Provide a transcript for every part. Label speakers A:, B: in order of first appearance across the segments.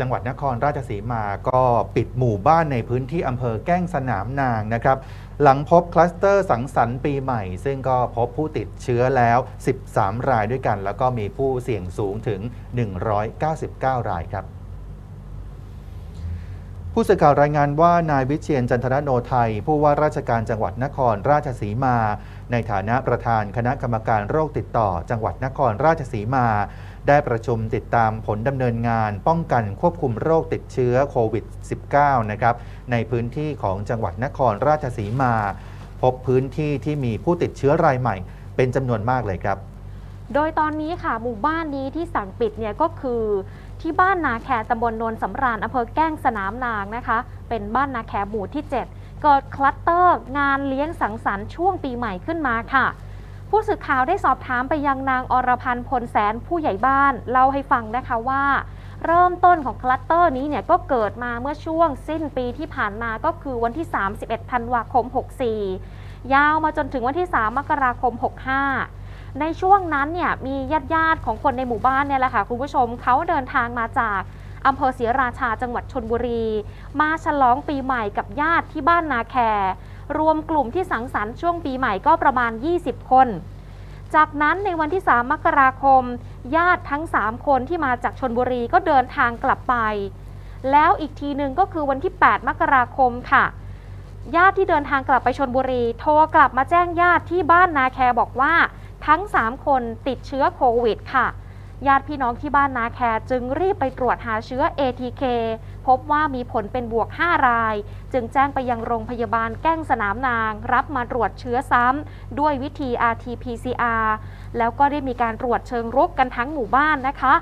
A: จังหวัดนครราชสีมาก็ปิดหมู่บ้านในพื้นที่อำเภอแก้งสนามนางนะครับ หลังพบคลัสเตอร์สังสรรค์ปีใหม่ ซึ่งก็พบผู้ติดเชื้อแล้ว 13 รายด้วยกัน แล้วก็มีผู้เสี่ยงสูงถึง 199 รายครับผู้สื่อข่าวรายงานว่านายวิเชียนจันทนโนไทย ผู้ว่าราชการจังหวัดนครราชสีมา ในฐานะประธานคณะกรรมการโรคติดต่อ จังหวัดนครราชสีมา ได้ประชุมติดตามผลดำเนินงานป้องกันควบคุมโรคติดเชื้อโควิด -19 นะครับในพื้นที่ของจังหวัดนครราชสีมา พบพื้นที่ที่มีผู้ติดเชื้อรายใหม่ เป็นจำนวนมากเลยครับ
B: โดยตอนนี้ค่ะหมู่บ้านนี้ที่สั่งปิดเนี่ยก็คือที่บ้านนาแคตำบลโนนสำราญอำเภอแก้งสนามนางนะคะ เป็นบ้านนาแคหมู่ที่ 7 เกิดคลัสเตอร์ งานเลี้ยงสังสรรค์ช่วงปีใหม่ขึ้นมาค่ะ ผู้สื่อข่าวได้สอบถามไปยังนางอรพันธ์พลแสนผู้ใหญ่บ้านเล่าให้ฟังนะคะว่า เริ่มต้นของคลัสเตอร์นี้เนี่ยก็เกิดมาเมื่อช่วงสิ้นปีที่ผ่านมาก็คือวันที่ 31 ธันวาคม 64 ยาวมาจนถึงวันที่ 3 มกราคม 65 ในช่วงนั้นเนี่ยมีญาติญาติของคนในหมู่บ้านเนี่ยแหละค่ะคุณผู้ชมเขาเดินทางมาจากอำเภอศรีราชาจังหวัดชนบุรี มาฉลองปีใหม่กับญาติที่บ้านนาแค รวมกลุ่มที่สังสรรค์ช่วงปีใหม่ก็ประมาณ 20 คน จากนั้นในวันที่ 3 มกราคม ญาติทั้ง 3 คนที่มาจากชนบุรีก็เดินทางกลับไป แล้วอีกทีหนึ่งก็คือวันที่ 8 มกราคมค่ะ ญาติที่เดินทางกลับไปชนบุรี โทรกลับมาแจ้งญาติที่บ้านนาแคบอกว่าทั้ง 3 คนติดเชื้อโควิดค่ะ ญาติพี่น้องที่บ้านนาแคจึงรีบไปตรวจหาเชื้อ ATK พบว่ามีผลเป็นบวก 5 ราย จึงแจ้งไปยังโรงพยาบาลแก้งสนามนาง รับมาตรวจเชื้อซ้ำด้วยวิธี RT-PCR แล้วก็ได้มีการตรวจเชิงรุกกันทั้งหมู่บ้านนะคะ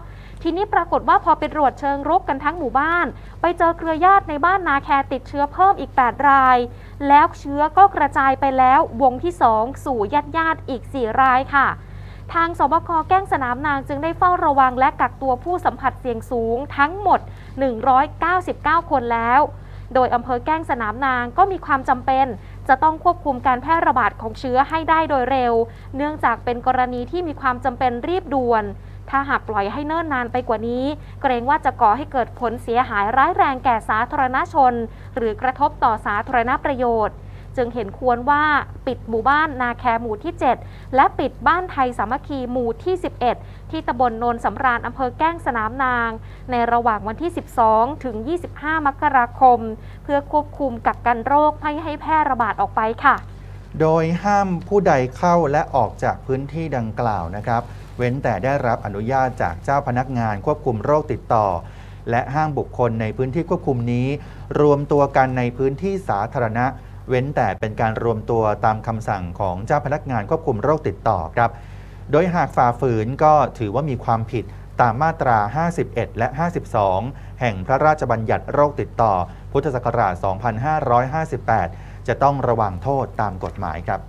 B: ทีนี้ปรากฏว่าพอไปตรวจเชิงรุกกันทั้งหมู่บ้าน ไปเจอเครือญาติในบ้านนาแคติดเชื้อเพิ่มอีก 8 ราย แล้วเชื้อก็กระจายไปแล้ววงที่ 2 สู่ญาติญาติอีก 4 รายค่ะทางสบคแก้งสนามนางจึงได้เฝ้าระวังและกักตัวผู้สัมผัสเสี่ยงสูงทั้งหมด 199 คนแล้ว โดยอำเภอแก้งสนามนางก็มีความจำเป็น จะต้องควบคุมการแพร่ระบาดของเชื้อให้ได้โดยเร็ว เนื่องจากเป็นกรณีที่มีความจำเป็นรีบด่วน ถ้าหากปล่อยให้เนิ่นนานไปกว่านี้ เกรงว่าจะก่อให้เกิดผลเสียหายร้ายแรงแก่สาธารณชน หรือกระทบต่อสาธารณประโยชน์ จึงเห็นควรว่าปิดหมู่บ้านนาแคหมู่ที่ 7 และปิดบ้านไทยสามัคคีหมู่ที่ 11 ที่ตำบลโนนสำราญอำเภอแก้งสนามนาง ในระหว่างวันที่ 12 ถึง 25 มกราคม เพื่อควบคุมกักกันโรคไม่ให้แพร่ระบาดออกไปค่ะ
A: โดยห้ามผู้ใดเข้าและออกจากพื้นที่ดังกล่าวนะครับ เว้นแต่ได้รับอนุญาตจากเจ้าพนักงานควบคุมโรคติดต่อและห้ามบุคคลในพื้นที่ควบคุมนี้ รวมตัวกันในพื้นที่สาธารณะ เว้นแต่เป็นการรวมตัวตามคำสั่งของเจ้าพนักงานควบคุมโรคติดต่อครับ โดยหากฝ่าฝืนก็ถือว่ามีความผิดตามมาตรา 51 และ 52 แห่งพระราชบัญญัติโรคติดต่อ พุทธศักราช 2558 จะต้องระวังโทษตามกฎหมายครับ